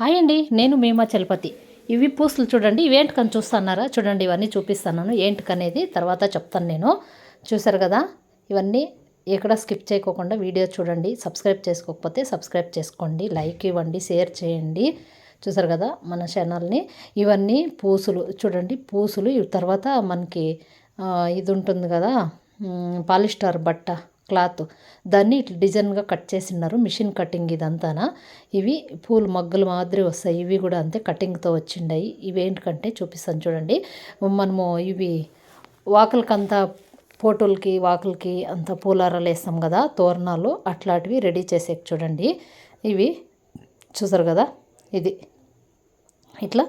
Hi అండి నేను మేమా చలపతి. ఇవి పూసలు చూడండి ఇవేంటికని చూస్తున్నారా? చూడండి ఇవన్నీ చూపిస్తున్నాను. ఏంటికనేది తర్వాత చెప్తాను నేను. చూసారు కదా? ఇవన్నీ ఎక్కడ స్కిప్ చేయకోకుండా వీడియో చూడండి సబ్స్క్రైబ్ చేసుకోకపోతే సబ్స్క్రైబ్ చేసుకోండి లైక్ ఇవ్వండి షేర్ చేయండి. చూసారు కదా మన ఛానల్ని? ఇవన్నీ పూసులు. చూడండి పూసులు. తర్వాత మనకి ఇది ఉంటుంది కదా పాలిస్టార్ బట్ట. క్లాత్. దాన్ని ఇట్లా డిజైన్గా కట్ చేసినారు మిషన్ కటింగ్ ఇదంతానా. ఇవి పూలు మగ్గులు మాదిరి వస్తాయి. ఇవి కూడా అంతే కటింగ్తో వచ్చిండాయి. ఇవి ఏంటికంటే చూపిస్తాను చూడండి. మనము ఇవి వాకులకంతా ఫోటోలకి వాకులకి అంత పూలారాలు వేస్తాం కదా తోరణాలు అట్లాంటివి రెడీ చేసే చూడండి. ఇవి చూసారు కదా ఇది. ఇట్లా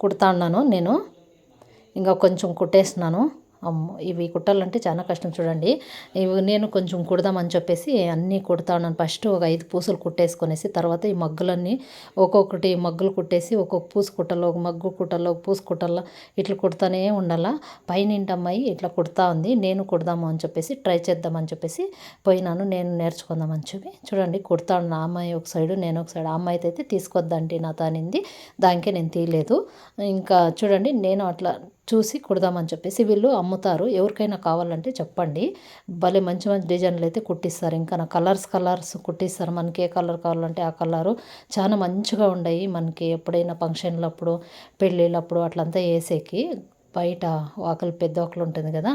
కుడతా ఉన్నాను నేను. ఇంకా కొంచెం కుట్టేసినాను ఇవి కుట్టాలంటే చాలా కష్టం చూడండి. ఇవి నేను కొంచెం కుడదామని చెప్పేసి అన్నీ కుడతా ఉన్నాను ఫస్ట్ ఒక ఐదు పూసలు కుట్టేసుకొనేసి తర్వాత ఈ మగ్గులన్నీ ఒక్కొక్కటి మగ్గులు కుట్టేసి ఒక్కొక్క పూసు కుట్టలో ఒక మగ్గు కుట్టలో ఒక పూసు కుట్టలో. ఇట్లా కుడతానే ఉండాలా. పైన అమ్మాయి ఇట్లా కుడతా ఉంది. నేను కుడదాము అని చెప్పేసి ట్రై చేద్దామని చెప్పేసి పోయినాను. నేను నేర్చుకుందామని చెప్పి చూడండి కుడతాను. నా అమ్మాయి ఒక సైడు నేను ఒక సైడు. ఆ అమ్మాయి అయితే తీసుకొద్దండి నాతో అనింది. దానికే నేను తీయలేదు. ఇంకా చూడండి నేను అట్లా చూసి కుడదామని చెప్పేసి వీళ్ళు అమ్ముతారు. ఎవరికైనా కావాలంటే చెప్పండి. భలే మంచి మంచి డిజైన్లు అయితే కుట్టిస్తారు. ఇంకా నా కలర్స్ కలర్స్ కుట్టిస్తారు. మనకి ఏ కలర్ కావాలంటే ఆ కలరు. చాలా మంచిగా ఉండయి మనకి ఎప్పుడైనా ఫంక్షన్లప్పుడు పెళ్ళిళ్ళప్పుడు అట్లంతా వేసేకి. బయట ఆకలి పెద్ద ఆకలి ఉంటుంది కదా.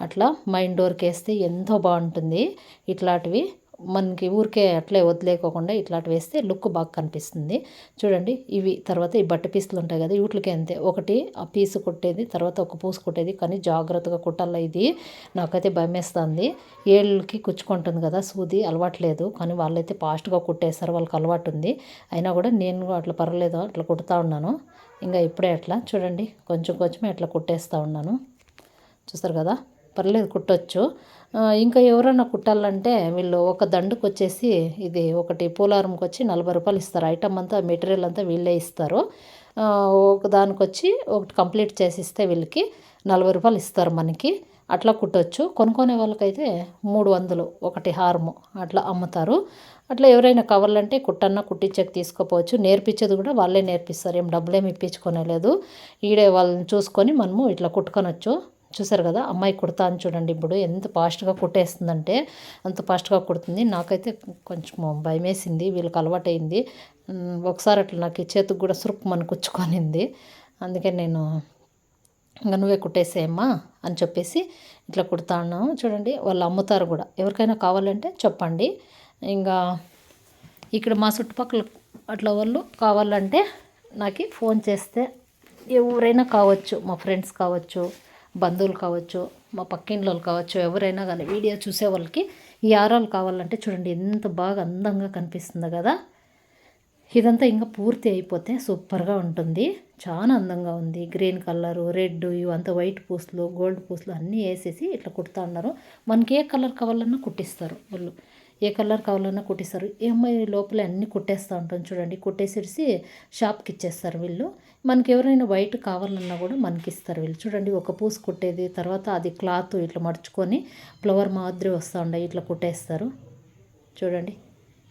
అట్లా మైండ్ డోర్కి వేస్తే ఎంతో బాగుంటుంది. ఇట్లాంటివి మనకి ఊరికే అట్లే వదిలేకోకుండా అటు వేస్తే లుక్ బాగా కనిపిస్తుంది. చూడండి ఇవి తర్వాత ఈ బట్ట పీసులు ఉంటాయి కదా వీటికి అంతే. ఒకటి ఆ పీసు కుట్టేది తర్వాత ఒక పూసు కుట్టేది కానీ జాగ్రత్తగా కుట్టాల ఇది? నాకైతే భయమేస్తుంది. ఏళ్ళకి కుచ్చుకుంటుంది కదా సూది అలవాట్లేదు కానీ వాళ్ళైతే ఫాస్ట్గా కుట్టేస్తారు వాళ్ళకి అలవాటు ఉంది. అయినా కూడా నేను అట్లా పర్వాలేదు అట్లా కుడతా ఉన్నాను. ఇంకా ఇప్పుడే అట్లా చూడండి కొంచెం కొంచెం అట్లా కుట్టేస్తూ ఉన్నాను. చూస్తారు కదా పర్లేదు కుట్టొచ్చు. ఇంకా ఎవరైనా కుట్టాలంటే వీళ్ళు ఒక దండుకు వచ్చేసి ఇది ఒకటి పూలారంకి వచ్చి నలభై రూపాయలు ఇస్తారు. ఐటమ్ అంతా మెటీరియల్ అంతా వీళ్ళే ఇస్తారు. ఒక దానికి వచ్చి ఒకటి కంప్లీట్ చేసి ఇస్తే వీళ్ళకి నలభై రూపాయలు ఇస్తారు మనకి. అట్లా కుట్టొచ్చు. కొనుక్కునే వాళ్ళకైతే మూడు వందలు ఒకటి హారము అట్లా అమ్ముతారు. అట్లా ఎవరైనా కావాలంటే కుట్టన్నా కుట్టించక తీసుకోపోవచ్చు. నేర్పించేది కూడా వాళ్ళే నేర్పిస్తారు. ఏం డబ్బులేమి ఇప్పించుకోలేదు ఈడే వాళ్ళని చూసుకొని మనము ఇట్లా కుట్టుకొనొచ్చు. చూసారు కదా అమ్మాయి కుడతా అని చూడండి ఇప్పుడు ఎంత ఫాస్ట్గా కుట్టేస్తుందంటే అంత ఫాస్ట్గా కుడుతుంది. నాకైతే కొంచెం భయం వేసింది వీళ్ళకి అలవాటైంది. ఒకసారి అట్లా నాకు చేతికి కూడా సురుకు మన కుచ్చుకొనింది అందుకే నేను ఇంకా నువ్వే కుట్టేసేయమ్మా అని చెప్పేసి ఇట్లా కుడతాను చూడండి వాళ్ళు అమ్ముతారు కూడా. ఎవరికైనా కావాలంటే చెప్పండి. ఇంకా ఇక్కడ మా చుట్టుపక్కల అట్లా వాళ్ళు కావాలంటే నాకు ఫోన్ చేస్తే ఎవరైనా కావచ్చు మా ఫ్రెండ్స్ కావచ్చు బంధువులు కావచ్చు మా పక్కింట్లో వాళ్ళు కావచ్చు ఎవరైనా కానీ వీడియో చూసే వాళ్ళకి ఈ ఆరాలు కావాలంటే చూడండి ఎంత బాగా అందంగా కనిపిస్తుందో కదా. ఇదంతా ఇంకా పూర్తి అయిపోతే సూపర్గా ఉంటుంది. చాలా అందంగా ఉంది. గ్రీన్ కలరు రెడ్ ఇవంతా వైట్ పూసలు గోల్డ్ పూసలు అన్నీ వేసేసి ఇట్లా కుడతా ఉన్నారు. మనకి ఏ కలర్ కావాలన్నా కుట్టిస్తారు వాళ్ళు. ఏ కలర్ కావాలన్నా కుట్టిస్తారు. ఈ అమ్మాయి లోపల అన్నీ కుట్టేస్తూ ఉంటాం చూడండి. కుట్టేసేసి షాప్కి ఇచ్చేస్తారు వీళ్ళు. మనకి ఎవరైనా వైట్ కావాలన్నా కూడా మనకి ఇస్తారు వీళ్ళు. చూడండి ఒక పూసు కుట్టేది తర్వాత అది క్లాత్ ఇట్లా మడుచుకొని ఫ్లవర్ మాదిరి వస్తూ ఉండే ఇట్లా కుట్టేస్తారు. చూడండి.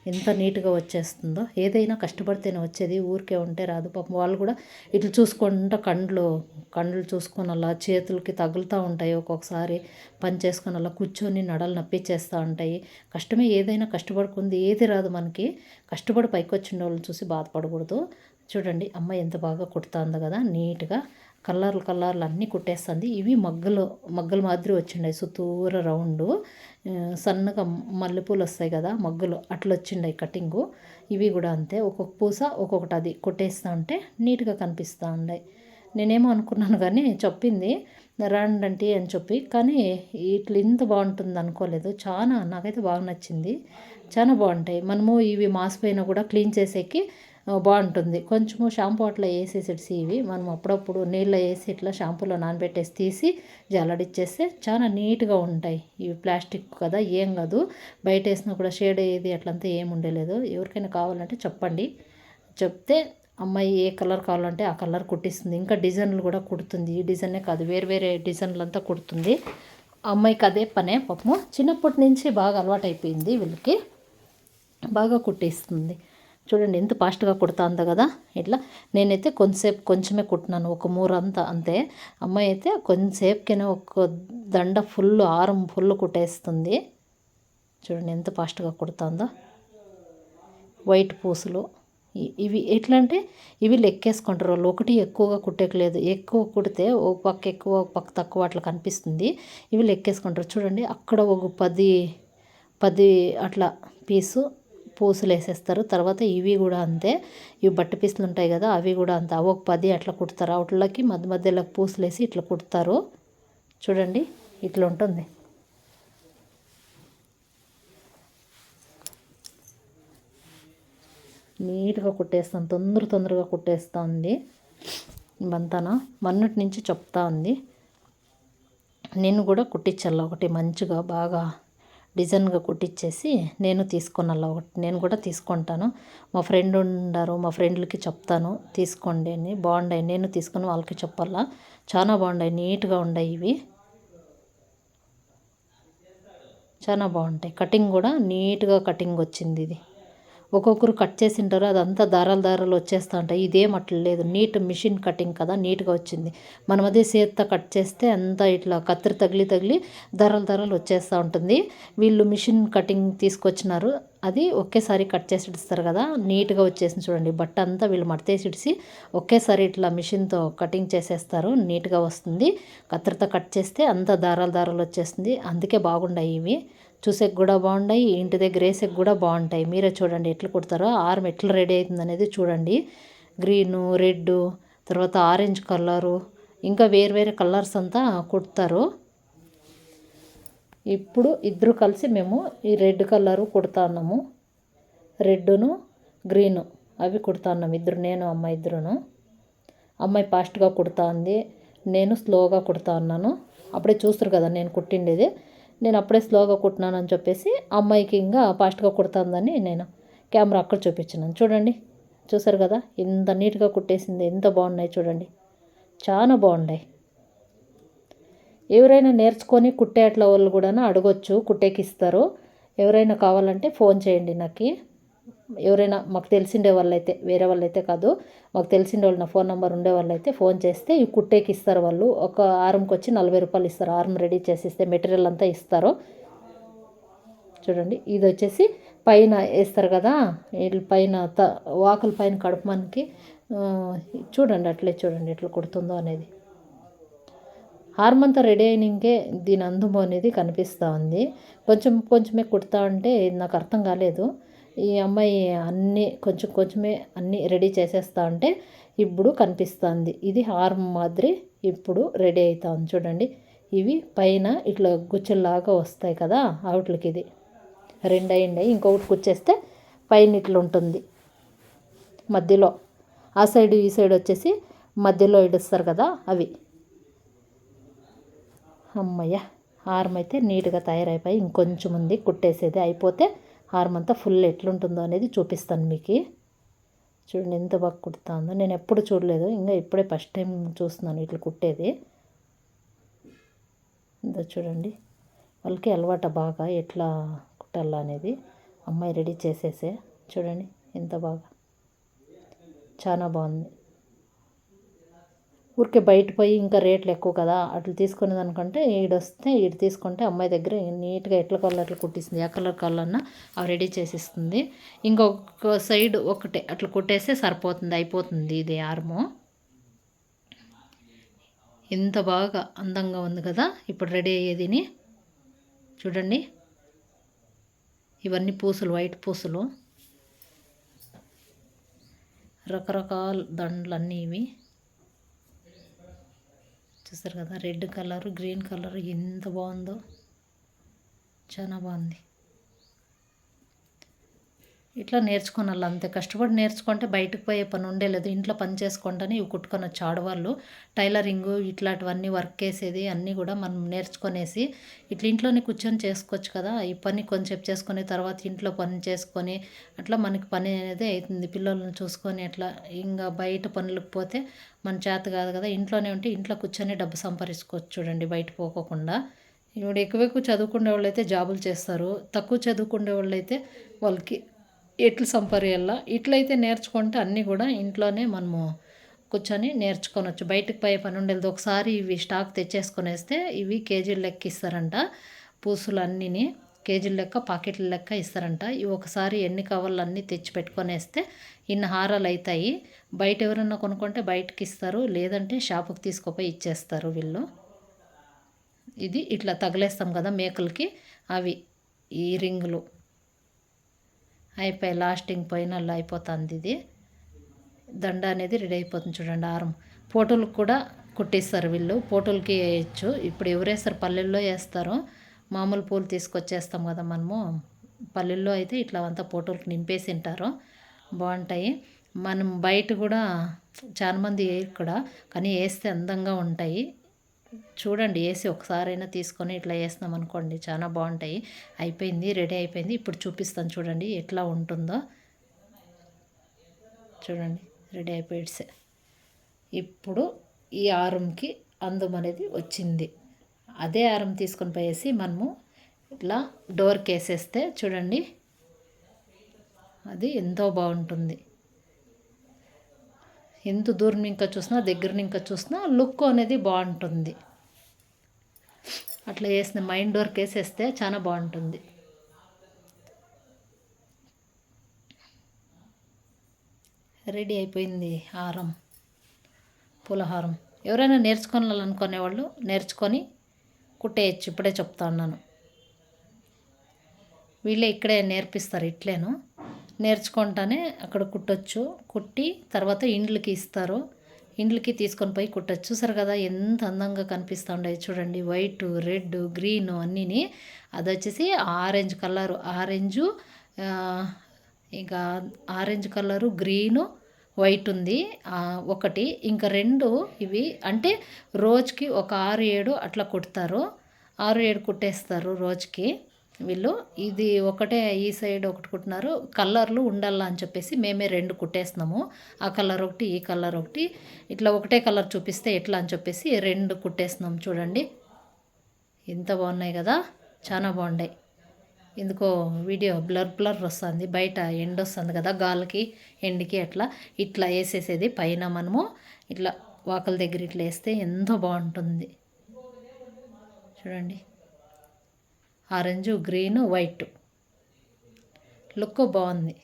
ఎంత నీట్గా వచ్చేస్తుందో. ఏదైనా కష్టపడితేనే వచ్చేది. ఊరికే ఉంటే రాదు. పాపం వాళ్ళు కూడా ఇట్లా చూసుకుంటా కండ్లు కండ్లు చూసుకొని అలా చేతులకి తగులుతూ ఉంటాయి. ఒక్కొక్కసారి పని చేసుకొని అలా కూర్చొని నడలు నప్పించేస్తూ ఉంటాయి. కష్టమే ఏదైనా కష్టపడుకుంది. ఏది రాదు మనకి. కష్టపడి పైకి వచ్చిన వాళ్ళని చూసి బాధపడకూడదు. చూడండి అమ్మ ఎంత బాగా కుడుతుందో కదా. నీట్గా కలర్లు కలర్లు అన్నీ కుట్టేస్తుంది. ఇవి మగ్గలు మగ్గలు మాదిరి వచ్చిండాయి. సుతూర రౌండ్. సన్నగా మల్లెపూలు వస్తాయి కదా మగ్గులు. అట్లా వచ్చిండాయి కటింగు. ఇవి కూడా అంతే. ఒక్కొక్క పూస ఒక్కొక్కటి అది కొట్టేస్తా ఉంటే నీట్గా కనిపిస్తూ ఉండాయి నేనేమో అనుకున్నాను కానీ చెప్పింది. రండి అని చెప్పి. కానీ ఇట్లా ఇంత బాగుంటుంది అనుకోలేదు. చాలా నాకైతే బాగా నచ్చింది. చాలా బాగుంటాయి. మనము ఇవి మాసిపోయినా కూడా క్లీన్ చేసేకి బాగుంటుంది. కొంచెము షాంపూ అట్లా వేసేసేసి ఇవి. మనం అప్పుడప్పుడు నీళ్ళలో వేసి ఇట్లా షాంపూలో నానబెట్టేసి తీసి జల్లడిచ్చేస్తే చాలా నీట్గా ఉంటాయి. ఇవి ప్లాస్టిక్ కదా ఏం కాదు. బయట వేసినా కూడా షేడ్ అయ్యేది అట్లంతా ఏం ఉండలేదు. ఎవరికైనా కావాలంటే చెప్పండి. చెప్తే అమ్మాయి ఏ కలర్ కావాలంటే ఆ కలర్ కుట్టిస్తుంది. ఇంకా డిజైన్లు కూడా కుడుతుంది. ఈ డిజైనే కాదు వేరే వేరే డిజైన్లు అంతా కుడుతుంది. అమ్మాయికి అదే పనే పాపము. చిన్నప్పటి నుంచి బాగా అలవాటు అయిపోయింది వీళ్ళకి. బాగా కుట్టేస్తుంది. చూడండి ఎంత ఫాస్ట్గా కుడతాందో కదా. ఇట్లా నేనైతే కొంతసేపు కొంచెమే కుట్టినాను ఒక మూరంతా అంతే. అమ్మాయి అయితే కొంతసేపుకైనా ఒక దండ ఫుల్ ఆరం ఫుల్ కుట్టేస్తుంది. చూడండి ఎంత ఫాస్ట్గా కుడుతుందో వైట్ పూసలు. ఇవి ఎట్లా అంటే ఇవి లెక్కేసుకుంటారు వాళ్ళు. ఒకటి ఎక్కువగా కుట్టేకలేదు. ఎక్కువ కుడితే ఒక పక్క ఎక్కువ ఒక పక్క తక్కువ అట్లా కనిపిస్తుంది. ఇవి లెక్కేసుకుంటారు. చూడండి అక్కడ ఒక పది పది అట్లా పీసు. పూసలు వేసేస్తారు తర్వాత ఇవి కూడా అంతే. ఇవి బట్ట పీసులు ఉంటాయి కదా అవి కూడా అంతే. అవి ఒక పది అట్లా కుడతారు. అవుట్లకి మధ్య మధ్యలో పూసలు వేసి ఇట్లా కుడతారు. చూడండి ఇట్లా ఉంటుంది. నీట్గా కుట్టేస్తాను. తొందర తొందరగా కుట్టేస్తూ ఉంది. బంతన మొన్నటి నుంచి చెప్తా ఉంది. నేను కూడా కుట్టించాల ఒకటి మంచిగా బాగా. డిజైన్గా కుట్టించేసి నేను తీసుకున్నాను ఒకటి. నేను కూడా తీసుకుంటాను. మా ఫ్రెండ్ ఉండారు మా ఫ్రెండ్లకి చెప్తాను. తీసుకోండి అని. బాగున్నాయి నేను తీసుకుని వాళ్ళకి చెప్పాలా? చాలా బాగున్నాయి నీట్గా ఉన్నాయి ఇవి. చాలా బాగుంటాయి. కటింగ్ కూడా నీట్గా కటింగ్ వచ్చింది ఇది. ఒక్కొక్కరు కట్ చేసింటారు అదంతా దారాలు దారాలు వచ్చేస్తూ ఉంటాయి. ఇదేం అట్లా లేదు. నీట్ మిషన్ కటింగ్ కదా నీట్గా వచ్చింది. మనం అదే చేత్తో కట్ చేస్తే అంతా ఇట్లా కత్తిరి తగిలి తగిలి దారాలు దారాలు వచ్చేస్తూ ఉంటుంది. వీళ్ళు మిషన్ కటింగ్ తీసుకొచ్చినారు. అది ఒకేసారి కట్ చేసి ఇస్తారు కదా నీట్గా వచ్చేసింది చూడండి. బట్ట అంతా వీళ్ళు మడతేసి ఇడిసి ఒకేసారి ఇట్లా మిషన్తో కటింగ్ చేసేస్తారు. నీట్గా వస్తుంది. కత్తిరితో కట్ చేస్తే అంతా దారాలు దారాలు వచ్చేస్తుంది. అందుకే బాగుండాయి ఇవి. చూసేకి కూడా బాగున్నాయి ఇంటి దగ్గర వేసేకి కూడా బాగుంటాయి. మీరే చూడండి ఎట్లా కుడతారో. ఆర్మ్ ఎట్లా రెడీ అవుతుంది అనేది చూడండి. గ్రీను రెడ్ తర్వాత ఆరెంజ్ కలరు ఇంకా వేరు వేరే కలర్స్ అంతా కుడతారు. ఇప్పుడు ఇద్దరు కలిసి మేము ఈ రెడ్ కలరు కుడుతున్నాము రెడ్డును గ్రీను అవి కుడతాన్నాం ఇద్దరు నేను అమ్మ ఇద్దరును. అమ్మాయి ఫాస్ట్గా కుడతా ఉంది. నేను స్లోగా కుడతా ఉన్నాను. అప్పుడే చూస్తారు కదా నేను కుట్టిండేది. నేను అప్పుడే స్లోగా కుట్టినానని చెప్పేసి అమ్మాయికి ఇంకా ఫాస్ట్గా కుడుతుందని నేను కెమెరా అక్కడ చూపించినాను. చూడండి చూసారు కదా? ఎంత నీట్గా కుట్టేసింది ఎంత బాగున్నాయి చూడండి. చాలా బాగున్నాయి. ఎవరైనా నేర్చుకొని కుట్టేట్ల వాళ్ళు కూడా అడగొచ్చు కుట్టేకి ఇస్తారు. ఎవరైనా కావాలంటే ఫోన్ చేయండి నాకు. ఎవరైనా మాకు తెలిసిండే వాళ్ళైతే వేరే వాళ్ళైతే కాదు మాకు తెలిసిండే వాళ్ళు నా ఫోన్ నెంబర్ ఉండే వాళ్ళైతే ఫోన్ చేస్తే ఈ కుట్టేకి ఇస్తారు వాళ్ళు. ఒక ఆరంకి వచ్చి నలభై రూపాయలు ఇస్తారు. ఆరం రెడీ చేసి ఇస్తే మెటీరియల్ అంతా ఇస్తారు. చూడండి ఇది వచ్చేసి పైన వేస్తారు కదా వీళ్ళు పైన త వాకుల పైన కడుపు చూడండి అట్లే చూడండి ఎట్లా కుడుతుందో అనేది. హార్మంతా రెడీ అయినాకే దీని అందము అనేది కనిపిస్తూ ఉంది. కొంచెం కొంచెమే కుడతా ఉంటే నాకు అర్థం కాలేదు. ఈ అమ్మాయి అన్నీ కొంచెం కొంచెమే అన్నీ రెడీ చేసేస్తా ఉంటే ఇప్పుడు కనిపిస్తుంది. ఇది హార్మ్ మాదిరి ఇప్పుడు రెడీ అవుతుంది చూడండి. ఇవి పైన ఇట్లా గుచ్చల్లాగా వస్తాయి కదా అవుట్లకి ఇది. రెండు అయిండాయి ఇంకొకటి కుచ్చేస్తే పైన ఇట్లా ఉంటుంది. మధ్యలో. ఆ సైడ్ ఈ సైడ్ వచ్చేసి మధ్యలో ఇడుస్తారు కదా అవి. అమ్మయ్య! హారం అయితే నీట్గా తయారైపోయి ఇంకొంచెం ఉంది. కుట్టేసేది అయిపోతే హారం అంతా ఫుల్ ఎట్లుంటుందో అనేది చూపిస్తాను మీకు. చూడండి ఎంత బాగా కుడుతుందో. నేను ఎప్పుడు చూడలేదు. ఇంకా ఇప్పుడే ఫస్ట్ టైం చూస్తున్నాను ఇట్లా కుట్టేది. ఇంత చూడండి. వాళ్ళకి అలవాటు బాగా ఎట్లా కుట్టాలా అనేది. అమ్మాయి రెడీ చేసేసే. చూడండి ఎంత బాగా. చాలా బాగుంది. ఊరికే బయట పోయి ఇంకా రేట్లు ఎక్కువ కదా అట్లా తీసుకునే దానికంటే ఈడొస్తే ఈడు తీసుకుంటే అమ్మాయి దగ్గర నీట్గా ఎట్ల కలర్ అట్లా కుట్టిస్తుంది ఏ కలర్ కలర్న అవి రెడీ చేసిస్తుంది. ఇంకొక సైడ్ ఒకటే అట్లా కుట్టేస్తే సరిపోతుంది అయిపోతుంది ఇది ఆర్ము. ఎంత బాగా అందంగా ఉంది కదా ఇప్పుడు రెడీ అయ్యేదిని చూడండి. ఇవన్నీ పూసలు వైట్ పూసలు. రకరకాల దండలు అన్నీ ఇవి. చూస్తారు కదా రెడ్ కలర్ గ్రీన్ కలర్ ఎంత బాగుందో. చాలా బాగుంది. ఇట్లా నేర్చుకున్నాళ్ళు అంతే. కష్టపడి నేర్చుకుంటే బయటకు పోయే పని ఉండేలేదు ఇంట్లో పని చేసుకుంటేనే ఇవి కుట్టుకొని వచ్చి ఆడవాళ్ళు టైలరింగ్ ఇట్లాంటివన్నీ వర్క్ వేసేది అన్నీ కూడా మనం నేర్చుకునేసి ఇట్లా ఇంట్లోనే కూర్చొని చేసుకోవచ్చు కదా. ఈ పని కొంచెం చేసుకుని తర్వాత ఇంట్లో పని చేసుకొని అట్లా మనకి పని అనేది అవుతుంది. పిల్లలను చూసుకొని అట్లా ఇంకా బయట పనులకు పోతే మన చేత కాదు కదా. ఇంట్లోనే ఉంటే ఇంట్లో కూర్చొని డబ్బు సంపాదించుకోవచ్చు చూడండి బయట పోకోకుండా. ఇప్పుడు ఎక్కువ ఎక్కువ చదువుకునే వాళ్ళు అయితే జాబులు చేస్తారు. తక్కువ చదువుకునే వాళ్ళు అయితే వాళ్ళకి ఎట్లు సంపర్యాల? ఇట్లయితే నేర్చుకుంటే అన్నీ కూడా ఇంట్లోనే మనము కూర్చొని నేర్చుకోనొచ్చు. బయటకు పోయే పని ఉండేది. ఒకసారి ఇవి స్టాక్ తెచ్చేసుకొనేస్తే ఇవి కేజీలు లెక్క ఇస్తారంట. పూసులు అన్నీని కేజీల లెక్క పాకెట్ల లెక్క ఇస్తారంట. ఇవి ఒకసారి ఎన్ని కవర్లు అన్నీ తెచ్చి పెట్టుకొనేస్తే ఇన్ని హారాలు అవుతాయి బయట ఎవరన్నా కొనుక్కుంటే బయటకి ఇస్తారు. లేదంటే షాపుకి తీసుకుపోయి ఇచ్చేస్తారు వీళ్ళు. ఇది ఇట్లా తగిలేస్తాం కదా మేకలకి. అవి ఈ రింగులు. అయిపోయి లాస్టింగ్ పైన అయిపోతుంది ఇది. దండ అనేది రెడీ అయిపోతుంది చూడండి ఆరం. ఫోటోలకు కూడా కుట్టిస్తారు వీళ్ళు. పోటోలకి వేయచ్చు. ఇప్పుడు ఎవరేస్తారు? పల్లెల్లో వేస్తారు. మామూలు పూలు తీసుకొచ్చేస్తాం కదా మనము. పల్లెల్లో అయితే ఇట్లా అంతా పోటోలకు నింపేసి ఉంటారు బాగుంటాయి. మనం బయట కూడా చాలామంది ఇక్కడ కానీ వేస్తే అందంగా ఉంటాయి. చూడండి వేసి ఒకసారైనా తీసుకొని ఇట్లా వేస్తున్నాం అనుకోండి చాలా బాగుంటాయి. అయిపోయింది రెడీ అయిపోయింది. ఇప్పుడు చూపిస్తాను చూడండి ఎట్లా ఉంటుందో. చూడండి రెడీ అయిపోయిడ్సే ఇప్పుడు ఈ ఆరంకి అందం అనేది వచ్చింది. అదే ఆరం తీసుకొని పోయేసి మనము ఇట్లా డోర్కి వేసేస్తే చూడండి అది ఎంతో బాగుంటుంది. ఎంత దూరం ఇంకా చూసినా దగ్గర ఇంకా చూసినా లుక్ అనేది బాగుంటుంది. అట్లా వేసిన మైండ్ వర్క్ వేసేస్తే చాలా బాగుంటుంది. రెడీ అయిపోయింది హారం పూలహారం. ఎవరైనా నేర్చుకోవాలనుకునే వాళ్ళు నేర్చుకొని కుట్టేయచ్చు. ఇప్పుడే చెప్తా ఉన్నాను. వీళ్ళే ఇక్కడే నేర్పిస్తారు ఇట్లేను. నేర్చుకుంటానే అక్కడ కుట్టచ్చు. కుట్టి తర్వాత ఇండ్లకి ఇస్తారు. ఇండ్లకి తీసుకొని పోయి కుట్టచ్చు. చూసారు కదా ఎంత అందంగా కనిపిస్తూ ఉండేది చూడండి. వైట్ రెడ్ గ్రీన్ అన్నీని. అది వచ్చేసి ఆరెంజ్ కలరు ఆరెంజు ఇంకా ఆరెంజ్ కలరు గ్రీను వైట్ ఉంది. ఒకటి. ఇంకా రెండు ఇవి. అంటే రోజుకి ఒక ఆరు ఏడు అట్లా కుడతారు. ఆరు ఏడు కుట్టేస్తారు రోజుకి. వీళ్ళు ఇది ఒకటే ఈ సైడ్ ఒకటి కుట్టినారు. కలర్లు ఉండాలా అని చెప్పేసి మేమే రెండు కుట్టేస్తున్నాము. ఆ కలర్ ఒకటి ఈ కలర్ ఒకటి. ఇట్లా ఒకటే కలర్ చూపిస్తే ఎట్లా అని చెప్పేసి రెండు కుట్టేస్తున్నాం చూడండి. ఎంత బాగున్నాయి కదా. చాలా బాగున్నాయి ఎందుకో వీడియో బ్లర్ బ్లర్ వస్తుంది. బయట ఎండ్ వస్తుంది కదా గాలికి ఎండ్కి అట్లా. ఇట్లా వేసేసేది పైన మనము. ఇట్లా వాకల దగ్గర ఇట్లా వేస్తే ఎంతో బాగుంటుంది. చూడండి. Orange green white. లుక్ బాగుంది.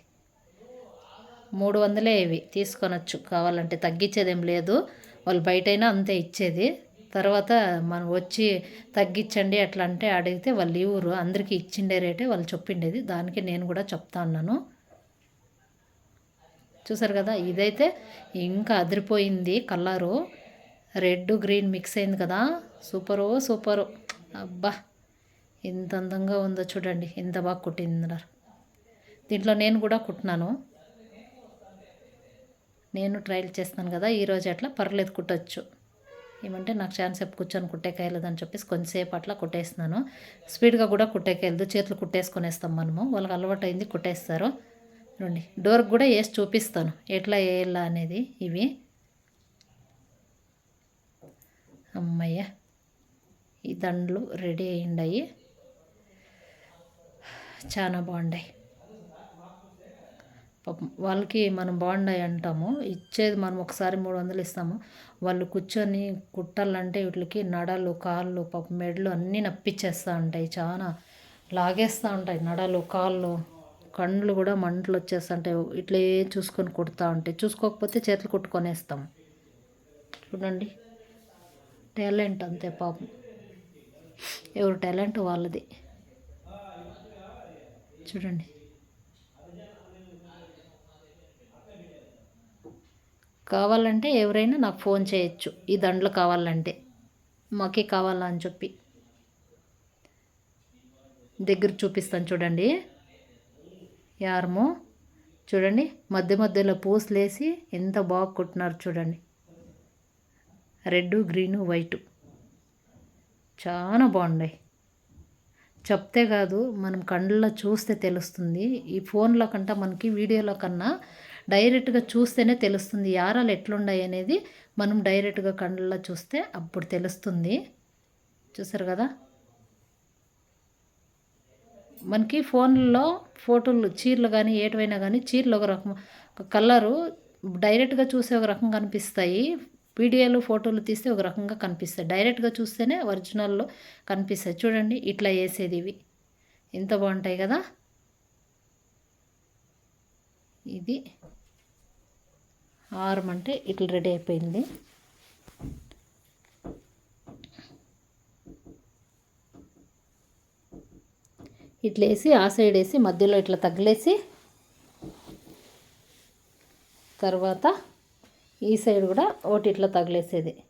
మూడు వందలే ఇవి. తీసుకొనొచ్చు. కావాలంటే తగ్గించేదేం లేదు. వాళ్ళు బయటైనా అంతే ఇచ్చేది. తర్వాత మనం వచ్చి తగ్గించండి అట్లా అంటే అడిగితే వాళ్ళు ఇవ్వరు. అందరికీ ఇచ్చిండే రేటే వాళ్ళు చెప్పిండేది. దానికి నేను కూడా చెప్తా ఉన్నాను. చూసారు కదా? ఇదైతే ఇంకా అదిరిపోయింది కలరు. రెడ్ గ్రీన్ మిక్స్ అయింది కదా? Super super. అబ్బా! ఎంత అందంగా ఉందో చూడండి ఎంత బాగా కుట్టిందన్నారు దీంట్లో నేను కూడా కుట్టినాను. నేను ట్రైల్ చేస్తాను కదా ఈరోజు అట్లా పర్లేదు కుట్టచ్చు. ఏమంటే నాకు ఛాన్స్ సేపు కూర్చొని కుట్టేకాయలేదు అని చెప్పేసి కొంచెంసేపు అట్లా కుట్టేస్తున్నాను. స్పీడ్గా కూడా కుట్టేకాయలేదు చేతులు కుట్టేసుకునేస్తాం మనము. వాళ్ళకి అలవాటు అయింది కుట్టేస్తారు. రండి డోర్కి కూడా వేసి చూపిస్తాను. ఎట్లా వేయాలా అనేది ఇవి. అమ్మయ్య ఈ దండలు రెడీ అయ్యిండయి. చాలా బాగున్నాయి పాపం వాళ్ళకి మనం బాగున్నాయి అంటాము. ఇచ్చేది మనం ఒకసారి మూడు వందలు ఇస్తాము. వాళ్ళు కూర్చొని కుట్టాలంటే వీటికి నడలు కాళ్ళు పాపం మెడలు అన్నీ నప్పిచ్చేస్తూ ఉంటాయి. చాలా లాగేస్తూ ఉంటాయి నడలు కాళ్ళు కండ్లు కూడా మంటలు వచ్చేస్తుంటాయి ఇట్లే చూసుకొని కుడతా ఉంటాయి. చూసుకోకపోతే చేతులు కుట్టుకొనేస్తాం. చూడండి. టాలెంట్ అంతే పాపం. ఎవరు టాలెంట్ వాళ్ళది. చూడండి. కావాలంటే ఎవరైనా నాకు ఫోన్ చేయొచ్చు. ఈ దండలు కావాలంటే. మాకే కావాలా అని చెప్పి. దగ్గర చూపిస్తాను చూడండి. యారమో. చూడండి మధ్య మధ్యలో పూసలేసి ఎంత బాగా కుట్టినారు చూడండి. Red green white. చాలా బాగున్నాయి. చెప్తే కాదు మనం కళ్ళలో చూస్తే తెలుస్తుంది. ఈ ఫోన్లో కంటే మనకి వీడియోలో కన్నా డైరెక్ట్గా చూస్తేనే తెలుస్తుంది యారాలు ఎట్లున్నాయి అనేది మనం డైరెక్ట్గా కళ్ళలో చూస్తే అప్పుడు తెలుస్తుంది. చూసారు కదా? మనకి ఫోన్లో ఫోటోలు చీరలు కానీ ఏటివైనా కానీ చీరలు ఒక రకం ఒక కలరు డైరెక్ట్గా చూసే ఒక రకం కనిపిస్తాయి. వీడియోలు ఫోటోలు తీస్తే ఒక రకంగా కనిపిస్తాయి. డైరెక్ట్గా చూస్తేనే ఒరిజినల్లో కనిపిస్తాయి. చూడండి ఇట్లా వేసేది ఇవి. ఎంత బాగుంటాయి కదా? ఇది ఆరం అంటే ఇట్లా రెడీ అయిపోయింది. ఇట్లా వేసి ఆ సైడ్ వేసి మధ్యలో ఇట్లా తగిలేసి తర్వాత ఈ సైడ్ కూడా ఒకటి ఇట్లా తగిలేసేది.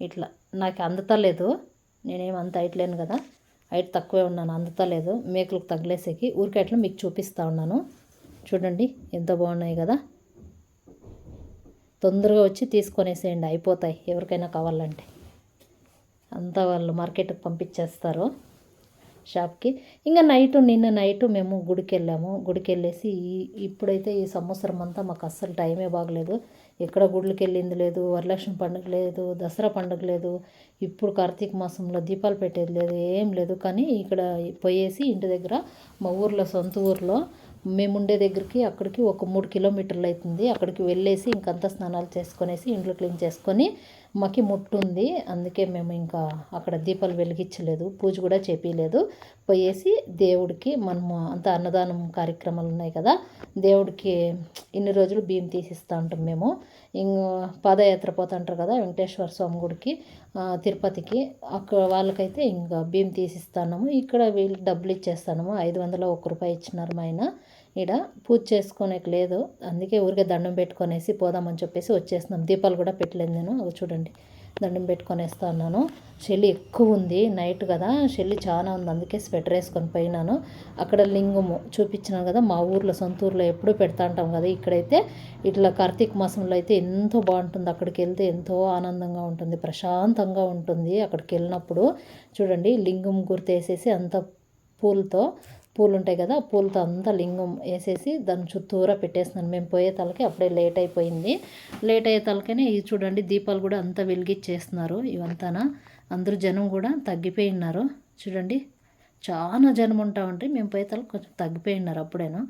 ఇట్లా. నాకు అందుతలేదు నేనేం అంత అయిట్లేను కదా. హైట్ తక్కువే ఉన్నాను. అందుతలేదు మేకలకు తగిలేసేకి. ఊరికే అట్లా మీకు చూపిస్తూ ఉన్నాను. చూడండి. ఎంత బాగున్నాయి కదా. తొందరగా వచ్చి తీసుకొనేసేయండి. అయిపోతాయి. ఎవరికైనా కావాలంటే. అంతా వాళ్ళు మార్కెట్కి పంపించేస్తారు. షాప్కి. ఇంకా నైట్ నిన్న నైట్ మేము గుడికి వెళ్ళాము గుడికి వెళ్ళేసి ఈ- ఇప్పుడైతే ఈ సంవత్సరం అంతా మాకు అస్సలు టైమే బాగలేదు. ఎక్కడ గుడికి వెళ్ళింది లేదు వరలక్ష్మి పండుగ లేదు దసరా పండుగ లేదు ఇప్పుడు కార్తీక మాసంలో దీపాలు పెట్టేది లేదు ఏం లేదు. కానీ ఇక్కడ పోయేసి ఇంటి దగ్గర మా ఊర్లో సొంత ఊర్లో మేము ఉండే దగ్గరికి అక్కడికి ఒక మూడు కిలోమీటర్లు అవుతుంది అక్కడికి వెళ్ళేసి ఇంకంతా స్నానాలు చేసుకునేసి ఇంట్లో క్లీన్ చేసుకొని మాకి ముట్టు ఉంది అందుకే మేము ఇంకా అక్కడ దీపాలు వెలిగించలేదు. పూజ కూడా చేపించలేదు పోయేసి దేవుడికి మనము అంత అన్నదానం కార్యక్రమాలు ఉన్నాయి కదా దేవుడికి ఇన్ని రోజులు బియ్యం తీసిస్తూ ఉంటాం మేము. ఇంకా పాదయాత్ర పోతుంటారు కదా వెంకటేశ్వర స్వామి గుడికి తిరుపతికి. అక్కడ వాళ్ళకైతే ఇంకా బియ్యం తీసిస్తాము ఇక్కడ వీళ్ళకి డబ్బులు ఇచ్చేస్తాము ఐదు వందల ఒక్క రూపాయి ఇచ్చినారు మా ఆయన. ఈడ పూజ చేసుకోనేకి లేదు. అందుకే ఊరికే దండం పెట్టుకొనేసి పోదామని చెప్పేసి వచ్చేస్తున్నాం. దీపాలు కూడా పెట్టలేదు నేను. అవి చూడండి. దండం పెట్టుకొనేస్తా ఉన్నాను. చలి ఎక్కువ ఉంది నైట్ కదా. చలి చాలా ఉంది. అందుకే స్వెటర్ వేసుకొని పోయినాను. అక్కడ లింగము చూపించినాను కదా. మా ఊర్లో సొంత ఊర్లో ఎప్పుడూ పెడతా ఉంటాం కదా. ఇక్కడైతే ఇట్లా కార్తీక మాసంలో అయితే ఎంతో బాగుంటుంది. అక్కడికి వెళ్తే ఎంతో ఆనందంగా ఉంటుంది. ప్రశాంతంగా ఉంటుంది అక్కడికి వెళ్ళినప్పుడు. చూడండి లింగం గుర్తేసేసి అంత పూలతో పూలు ఉంటాయి కదా ఆ పూలతో అంతా లింగం వేసేసి దాని చుట్టూరా పెట్టేస్తున్నాను మేము పోయే తలకి అప్పుడే లేట్ అయిపోయింది. లేట్ అయ్యే తలకనే ఇది చూడండి దీపాలు కూడా అంతా వెలిగిచ్చేస్తున్నారు ఇవంతానా. అందరూ జనం కూడా తగ్గిపోయి ఉన్నారు. చూడండి చాలా జనం ఉంటా ఉంటే మేము పోయే తలకి కొంచెం తగ్గిపోయి ఉన్నారు అప్పుడేను.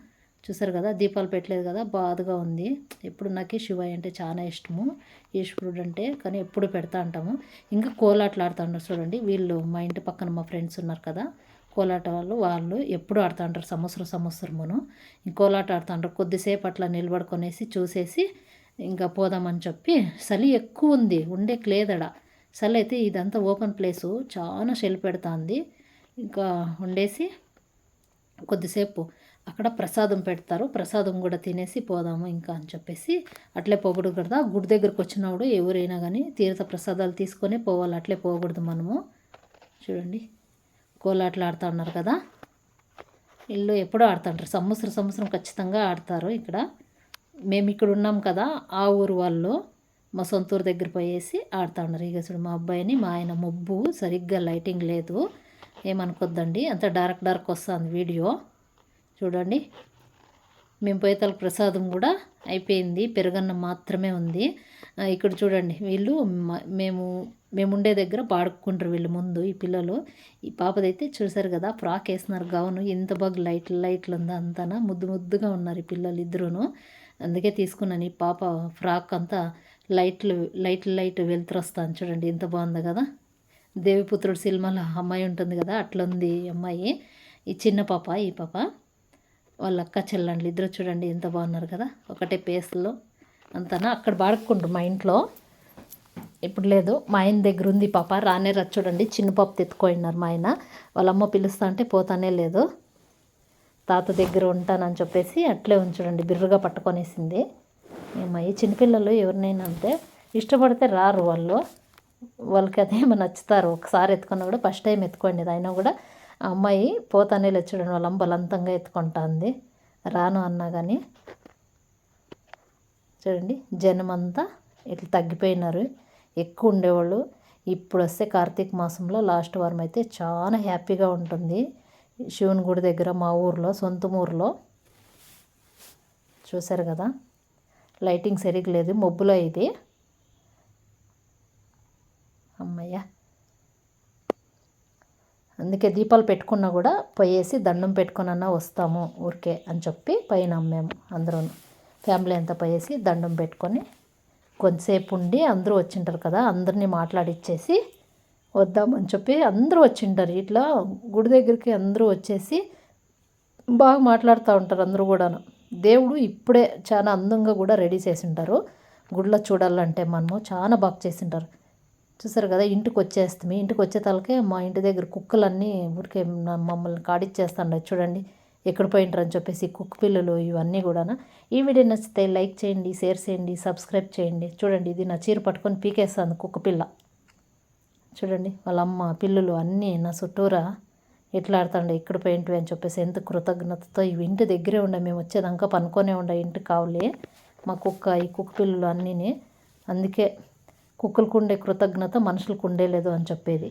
చూసారు కదా దీపాలు పెట్టలేదు కదా బాధగా ఉంది. ఎప్పుడు నాకు శివయ్య అంటే చాలా ఇష్టము. ఈశ్వరుడు అంటే కానీ ఎప్పుడు పెడతా ఉంటాము. ఇంకా కోలాట్లాడుతూ ఉంటారు చూడండి వీళ్ళు మా ఇంటి పక్కన మా ఫ్రెండ్స్ ఉన్నారు కదా. కోలాట వాళ్ళు వాళ్ళు ఎప్పుడు ఆడుతూ ఉంటారు సంవత్సరం సంవత్సరమును. ఈ కోలాట ఆడుతూ ఉంటారు కొద్దిసేపు అట్లా నిలబడుకొనేసి చూసేసి ఇంకా పోదామని చెప్పి చలి ఎక్కువ ఉంది ఉండే లేదడ చలి అయితే ఇదంతా ఓపెన్ ప్లేసు చాలా చలి పెడుతుంది. ఇంకా ఉండేసి కొద్దిసేపు అక్కడ ప్రసాదం పెడతారు. ప్రసాదం కూడా తినేసి పోదాము ఇంకా అని చెప్పేసి అట్లే పోకూడదు కదా. గుడి దగ్గరకు వచ్చినప్పుడు ఎవరైనా కానీ తీర్థ ప్రసాదాలు తీసుకొని పోవాలి అట్లే పోకూడదు మనము. చూడండి. కోలాటలు ఆడుతూ ఉన్నారు కదా. ఇల్లు ఎప్పుడో ఆడుతుంటారు. సంవత్సరం సంవత్సరం ఖచ్చితంగా ఆడతారు ఇక్కడ. మేము ఇక్కడ ఉన్నాం కదా ఆ ఊరు వాళ్ళు మా సొంత ఊరు దగ్గర పోయేసి ఆడుతూ ఉన్నారు. ఇక చూడు మా అబ్బాయిని మా ఆయన మొబ్బు సరిగ్గా లైటింగ్ లేదు. ఏమనుకోద్దండి? అంత డార్క్ డార్క్ వస్తుంది వీడియో. చూడండి. మేము పోయేతలకు ప్రసాదం కూడా అయిపోయింది. పెరుగన్నం మాత్రమే ఉంది. ఇక్కడ చూడండి వీళ్ళు మేము మేము ఉండే దగ్గర పాడుకుంటారు వీళ్ళు ముందు ఈ పిల్లలు. ఈ పాపదైతే చూసారు కదా ఫ్రాక్ వేస్తున్నారు గౌను. ఎంత బాగా లైట్ లైట్లు ఉందా అంతనా. ముద్దు ముద్దుగా ఉన్నారు ఈ పిల్లలు ఇద్దరును. అందుకే తీసుకున్నాను ఈ పాప ఫ్రాక్ అంతా. లైట్లు లైట్ లైట్ వెలుతురు వస్తాను చూడండి ఎంత బాగుంది కదా. దేవిపుత్రుడు సినిమాలో అమ్మాయి ఉంటుంది కదా అట్లుంది ఉంది ఈ అమ్మాయి. ఈ చిన్న పాప ఈ పాప. వాళ్ళ అక్క చెల్లండ్లు ఇద్దరు చూడండి ఎంత బాగున్నారు కదా. ఒకటే పేస్లో. అంతనా? అక్కడ పడుకుండ్రు మా ఇంట్లో. ఇప్పుడు లేదు మా ఆయన దగ్గర ఉంది పాప రానే రచ్చుడండి చిన్న పాప తెత్తుకోయినారు మా ఆయన. వాళ్ళ అమ్మ పిలుస్తా అంటే పోతానే లేదు. తాత దగ్గర ఉంటానని చెప్పేసి అట్లే ఉంచుడండి బిర్రుగా పట్టుకొనేసింది. ఏమయ్య చిన్నపిల్లలు ఎవరినైనా అంటే ఇష్టపడితే రారు వాళ్ళు. వాళ్ళకి అదేమో నచ్చుతారు. ఒకసారి ఎత్తుకున్నా కూడా ఫస్ట్ టైం ఎత్తుకోండి అయినా కూడా ఆ అమ్మాయి పోతానే లేదు చూడండి వాళ్ళ అమ్మ బలవంతంగా ఎత్తుకుంటుంది. రాను అన్నా కానీ చూడండి జనం అంతా ఇట్లా తగ్గిపోయినారు. ఎక్కువ ఉండేవాళ్ళు. ఇప్పుడు వస్తే కార్తీక మాసంలో లాస్ట్ వారం అయితే చాలా హ్యాపీగా ఉంటుంది. శివుని గుడి దగ్గర మా ఊర్లో సొంత ఊర్లో. చూసారు కదా? లైటింగ్ సరిగ్గా లేదు. మబ్బులో ఇది. అమ్మయ్య. అందుకే దీపాలు పెట్టుకున్నా కూడా పోయేసి దండం పెట్టుకునన్నా వస్తాము ఊరికే అని చెప్పి పైన మేము అందరూ ఫ్యామిలీ అంతా పోయేసి దండం పెట్టుకొని కొంతసేపు ఉండి అందరూ వచ్చింటారు కదా అందరినీ మాట్లాడిచ్చేసి వద్దామని చెప్పి అందరూ వచ్చింటారు. ఇట్లా గుడి దగ్గరికి అందరూ వచ్చేసి బాగా మాట్లాడుతూ ఉంటారు అందరూ కూడాను. దేవుడు ఇప్పుడే చాలా అందంగా కూడా రెడీ చేసి ఉంటారు గుడిలో చూడాలంటే మనము చాలా బాగా చేసింటారు. చూసారు కదా ఇంటికి వచ్చేస్తాము ఇంటికి వచ్చే తలకే మా ఇంటి దగ్గర కుక్కలన్నీ ఊరికే మమ్మల్ని కాడిచ్చేస్తాండ చూడండి ఎక్కడ పోయింటారు అని చెప్పేసి కుక్ పిల్లలు ఇవన్నీ కూడా ఈ వీడియో నచ్చితే లైక్ చేయండి షేర్ చేయండి సబ్స్క్రైబ్ చేయండి. చూడండి ఇది నా చీర పట్టుకొని పీకేస్తాను కుక్క పిల్ల. చూడండి వాళ్ళ అమ్మ పిల్లలు అన్నీ నా చుట్టూరా ఎట్లా ఆడుతుండే ఇక్కడ పోయింటివి అని చెప్పేసి ఎంత కృతజ్ఞతతో ఇవి ఇంటి దగ్గరే ఉండే మేము వచ్చేదాకా పనుకొనే ఉండే ఇంటి కావులే. మా కుక్క ఈ కుక్క పిల్లలు అన్నీని. అందుకే కుక్కలకు ఉండే కృతజ్ఞత మనుషులకు ఉండే లేదు అని చెప్పేది.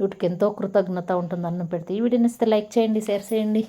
వీటికి ఎంతో కృతజ్ఞత ఉంటుంది అన్నం పెడితే ఈ వీడియోని ఇస్తే లైక్ చేయండి షేర్ చేయండి.